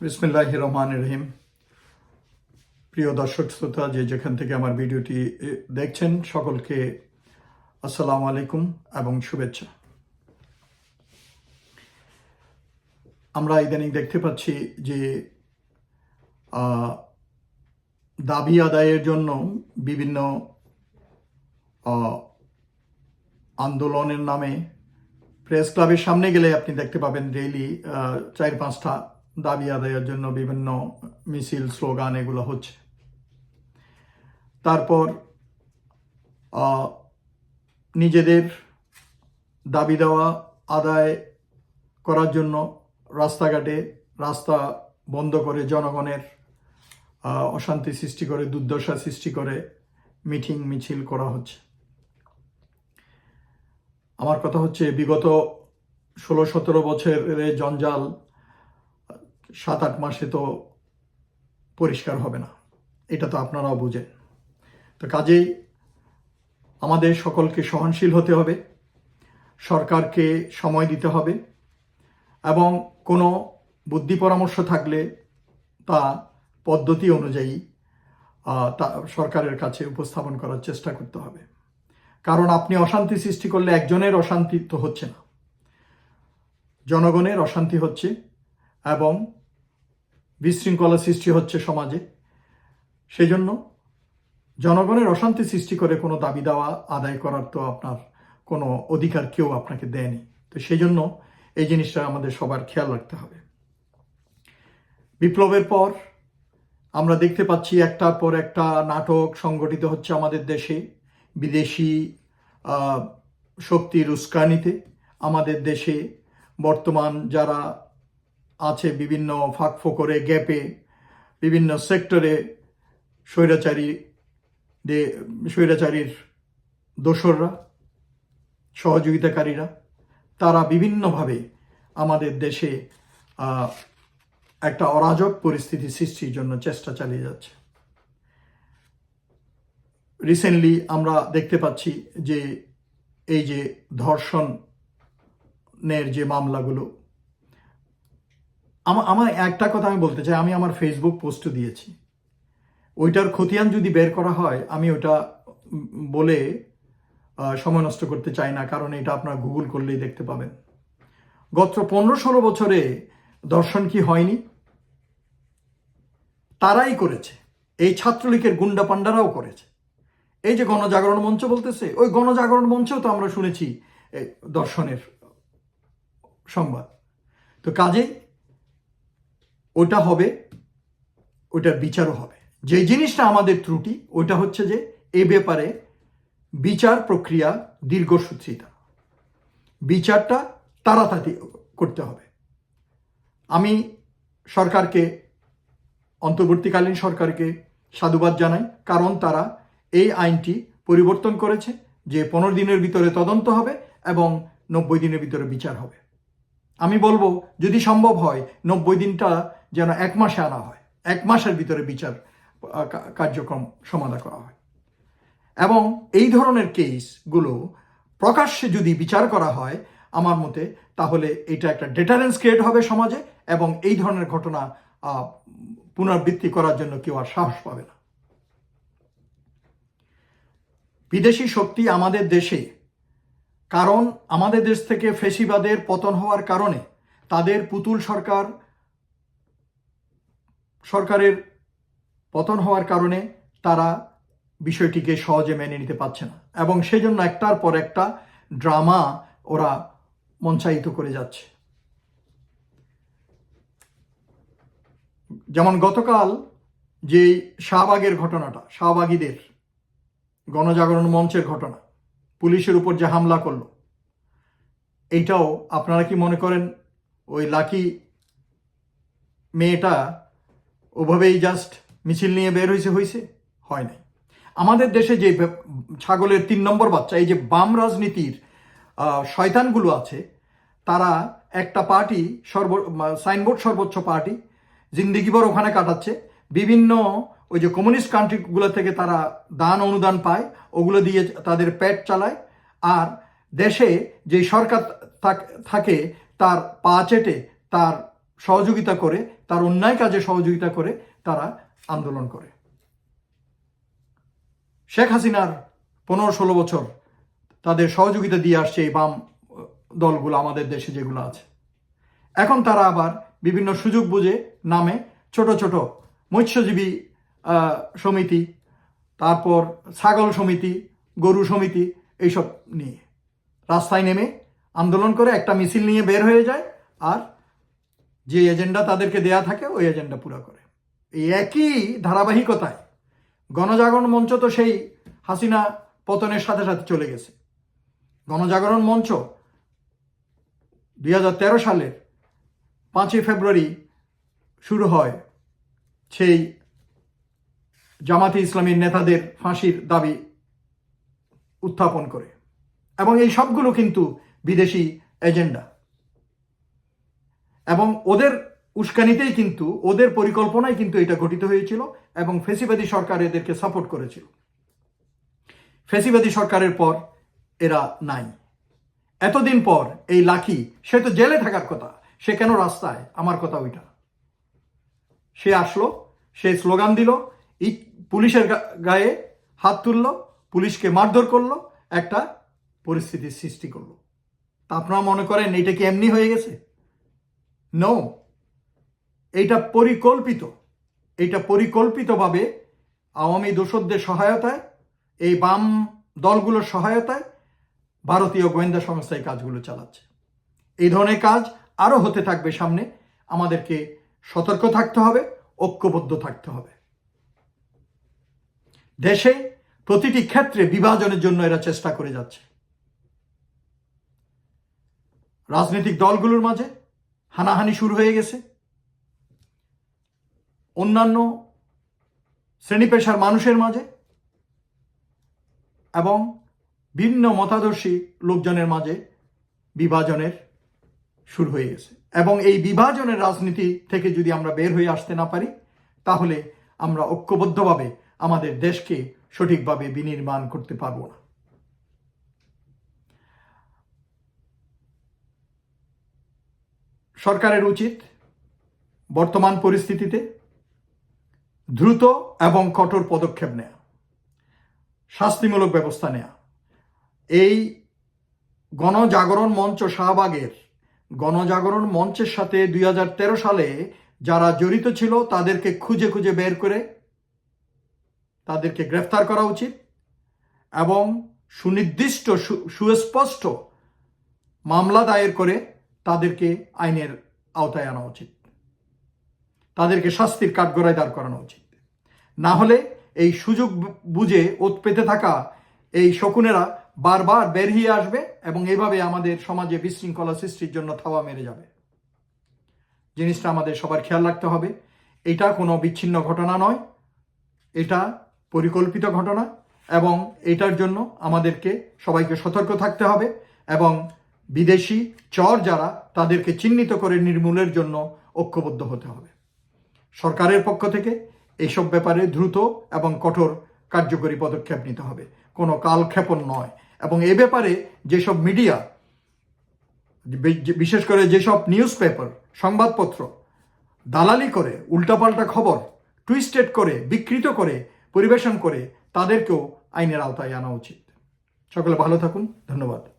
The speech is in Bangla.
বিসমিল্লাহ রহমান রহিম। প্রিয় দর্শক শ্রোতা, যে যেখান থেকে আমার ভিডিওটি দেখছেন, সকলকে আসসালামু আলাইকুম এবং শুভেচ্ছা। আমরা ইদানিং দেখতে পাচ্ছি যে দাবি আদায়ের জন্য বিভিন্ন আন্দোলনের নামে প্রেস ক্লাবের সামনে গেলে আপনি দেখতে পাবেন ডেইলি চার পাঁচটা দাবি আদায়ের জন্য বিভিন্ন মিছিল, স্লোগান এগুলো হচ্ছে। তারপর নিজেদের দাবি দেওয়া আদায় করার জন্য রাস্তাঘাটে রাস্তা বন্ধ করে জনগণের অশান্তি সৃষ্টি করে, দুর্দশা সৃষ্টি করে মিটিং, মিছিল করা হচ্ছে। আমার কথা হচ্ছে, বিগত ষোলো সতেরো বছরের জঞ্জাল সাত আট মাসে তো পরিষ্কার হবে না। এটা তো আপনারাও বুঝেন। তো কাজেই আমাদের সকলকে সহনশীল হতে হবে, সরকারকে সময় দিতে হবে এবং কোনো বুদ্ধি পরামর্শ থাকলে তা পদ্ধতি অনুযায়ী তা সরকারের কাছে উপস্থাপন করার চেষ্টা করতে হবে। কারণ আপনি অশান্তি সৃষ্টি করলে একজনের অশান্তি তো হচ্ছে না। জনগণের অশান্তি হচ্ছে এবং বিশৃঙ্খলা সৃষ্টি হচ্ছে সমাজে। সেই জন্য জনগণের অশান্তি সৃষ্টি করে কোনো দাবি দেওয়া আদায় করার তো আপনার কোনো অধিকার কেউ আপনাকে দেয়নি। তো সেই জন্য এই জিনিসটা আমাদের সবার খেয়াল রাখতে হবে। বিপ্লবের পর আমরা দেখতে পাচ্ছি একটার পর একটা নাটক সংগঠিত হচ্ছে আমাদের দেশে। বিদেশি শক্তির উস্কানিতে আমাদের দেশে বর্তমান যারা আছে বিভিন্ন ফাঁক ফোকরে গ্যাপে, বিভিন্ন সেক্টরে স্বৈরাচারী স্বৈরাচারীর দোসররা, সহযোগিতাকারীরা, তারা বিভিন্নভাবে আমাদের দেশে একটা অরাজক পরিস্থিতি সৃষ্টির জন্য চেষ্টা চালিয়ে যাচ্ছে। রিসেন্টলি আমরা দেখতে পাচ্ছি যে, এই যে ধর্ষণের যে মামলাগুলো আমা- আমার একটা কথা আমি বলতে চাই, আমি আমার ফেসবুক পোস্ট দিয়েছি। ওইটার খতিয়ান যদি বের করা হয়, আমি ওটা বলে সময় নষ্ট করতে চাই না, কারণ এটা আপনারা গুগল করলেই দেখতে পাবেন। গত পনেরো ষোলো বছরে দর্শন কি হয়নি? তারাই করেছে। এই ছাত্রলীগের গুন্ডা পান্ডারাও করেছে। এই যে গণজাগরণ মঞ্চ বলতেছে, ওই গণজাগরণ মঞ্চেও তো আমরা শুনেছি দর্শনের সংবাদ। তো কাজেই ওটা হবে, ওটার বিচারও হবে। যে জিনিসটা আমাদের ত্রুটি, ওটা হচ্ছে যে এ ব্যাপারে বিচার প্রক্রিয়া দীর্ঘসূত্রিতা। বিচারটা তাড়াতাড়ি করতে হবে। আমি সরকারকে, অন্তর্বর্তীকালীন সরকারকে সাধুবাদ জানাই, কারণ তারা এই আইনটি পরিবর্তন করেছে যে পনেরো দিনের ভিতরে তদন্ত হবে এবং নব্বই দিনের ভিতরে বিচার হবে। আমি বলব, যদি সম্ভব হয়, নব্বই দিনটা যেন এক মাসে আনা হয়। এক মাসের ভিতরে বিচার কার্যক্রম সমাধা করা হয়। এবং এই ধরনের কেসগুলো প্রকাশ্যে যদি বিচার করা হয়, আমার মতে, তাহলে এটা একটা ডেটারেন্স ক্রিয়েট হবে সমাজে এবং এই ধরনের ঘটনা পুনরাবৃত্তি করার জন্য কেউ আর সাহস পাবে না। বিদেশি শক্তি আমাদের দেশে, কারণ আমাদের দেশ থেকে ফেসিবাদের পতন হওয়ার কারণে তাদের পুতুল সরকার সরকারের পতন হওয়ার কারণে তারা বিষয়টিকে সহজে মেনে নিতে পারছে না। এবং সেই জন্য একটার পর একটা ড্রামা ওরা মঞ্চায়িত করে যাচ্ছে। যেমন গতকাল যে শাহবাগের ঘটনাটা, শাহবাগীদের গণজাগরণ মঞ্চের ঘটনা, পুলিশের উপর যে হামলা করল, এইটাও আপনারা কি মনে করেন ওই লাকি মেয়েটা ওভাবেই জাস্ট মিছিল নিয়ে বের হয়েছে হয়েছে হয় নাই। আমাদের দেশে যে ছাগলের তিন নম্বর বাচ্চা, এই যে বাম রাজনীতির শয়তানগুলো আছে, তারা একটা পার্টি, সর্ব সাইনবোর্ড সর্বোচ্চ পার্টি, জিন্দিগিভর ওখানে কাটাচ্ছে। বিভিন্ন ওই যে কমিউনিস্ট কান্ট্রিগুলো থেকে তারা দান, অনুদান পায়, ওগুলো দিয়ে তাদের পেট চালায়। আর দেশে যে সরকার থাকে, তার পা চেটে, তার সহযোগিতা করে তার অন্যায় কাজে সহযোগিতা করে তারা আন্দোলন করে। শেখ হাসিনার পনেরো ষোলো বছর তাদের সহযোগিতা দিয়ে আসছে এই বাম দলগুলো আমাদের দেশে যেগুলো আছে। এখন তারা আবার বিভিন্ন সুযোগ বুঝে নামে ছোট ছোট মৎস্যজীবী সমিতি, তারপর ছাগল সমিতি, গরু সমিতি, এইসব নিয়ে। রাস্তায় নেমে আন্দোলন করে একটা মিছিল নিয়ে বের হয়ে যায় আর যে এজেন্ডা তাদেরকে দেয়া থাকে, ওই এজেন্ডা পুরো করে। এই একই ধারাবাহিকতায় গণজাগরণ মঞ্চ তো সেই হাসিনা পতনের সাথে সাথে চলে গেছে। গণজাগরণ মঞ্চ দুই হাজার তেরো সালের পাঁচই ফেব্রুয়ারি শুরু হয় সেই জামাতে ইসলামীর নেতাদের ফাঁসির দাবি উত্থাপন করে। এবং এই সবগুলো কিন্তু বিদেশি এজেন্ডা। এবং ওদের উস্কানিতেই কিন্তু, ওদের পরিকল্পনায় কিন্তু এটা গঠিত হয়েছিল এবং ফেসিবাদী সরকার এদেরকে সাপোর্ট করেছিল। ফেসিবাদী সরকারের পর এরা নাই। এতদিন পর এই লাখি সে তো জেলে থাকার কথা, সে কেন রাস্তায়? আমার কথা ওইটা। সে আসলো, সে স্লোগান দিল পুলিশের গায়ে হাত তুলল, পুলিশকে মারধর করল, একটা পরিস্থিতির সৃষ্টি করল। তা আপনারা মনে করেন এটা কি এমনি হয়ে গেছে? নো এইটা পরিকল্পিত। এটা পরিকল্পিতভাবে আওয়ামী দোসরদের সহায়তায়, এই বাম দলগুলোর সহায়তায় ভারতীয় গোয়েন্দা সংস্থা এই কাজগুলো চালাচ্ছে। এই ধরনের কাজ আরও হতে থাকবে সামনে। আমাদেরকে সতর্ক থাকতে হবে, ঐক্যবদ্ধ থাকতে হবে। দেশে প্রতিটি ক্ষেত্রে বিভাজনের জন্য এরা চেষ্টা করে যাচ্ছে। রাজনৈতিক দলগুলোর মাঝে হানাহানি শুরু হয়ে গেছে। অন্যান্য শ্রেণি পেশার মানুষের মাঝে এবং ভিন্ন মতাদর্শী লোকজনের মাঝে বিভাজনের শুরু হয়ে গেছে। এবং এই বিভাজনের রাজনীতি থেকে যদি আমরা বের হয়ে আসতে না পারি, তাহলে আমরা ঐক্যবদ্ধভাবে আমাদের দেশকে সঠিকভাবে বিনির্মাণ করতে পারব না। সরকারের উচিত বর্তমান পরিস্থিতিতে দ্রুত এবং কঠোর পদক্ষেপ নেয়া, শাস্তিমূলক ব্যবস্থা নেয়া। এই গণজাগরণ মঞ্চ শাহবাগের গণজাগরণ মঞ্চের সাথে দুই হাজার তেরো সালে যারা জড়িত ছিল, তাদেরকে খুঁজে খুঁজে বের করে তাদেরকে গ্রেফতার করা উচিত এবং সুনির্দিষ্ট সুস্পষ্ট মামলা দায়ের করে তাদেরকে আইনের আওতায় আনা উচিত। তাদেরকে শাস্তির কাঠগড়ায় দাঁড় করানো উচিত। না হলে এই সুযোগ বুঝে ওত পেতে থাকা এই শকুনেরা বারবার বের হয়ে আসবে এবং এভাবে আমাদের সমাজে বিশৃঙ্খলা সৃষ্টির জন্য থাওয়া মেরে যাবে। জিনিসটা আমাদের সবার খেয়াল রাখতে হবে। এটা কোনো বিচ্ছিন্ন ঘটনা নয়। এটা পরিকল্পিত ঘটনা এবং এটার জন্য আমাদেরকে সবাইকে সতর্ক থাকতে হবে এবং বিদেশি চর যারা, তাদেরকে চিহ্নিত করে নির্মূলের জন্য ঐক্যবদ্ধ হতে হবে। সরকারের পক্ষ থেকে এইসব ব্যাপারে দ্রুত এবং কঠোর কার্যকরী পদক্ষেপ নিতে হবে। কোনো কালক্ষেপণ নয়। এবং এ ব্যাপারে যেসব মিডিয়া, বিশেষ করে যেসব নিউজ পেপার সংবাদপত্র, দালালি করে, উল্টাপাল্টা খবর, টুইস্টেড করে, বিকৃত করে, পরিবেশন করে, তাদেরকেও আইনের আওতায় আনা উচিত। সকলে ভালো থাকুন। ধন্যবাদ।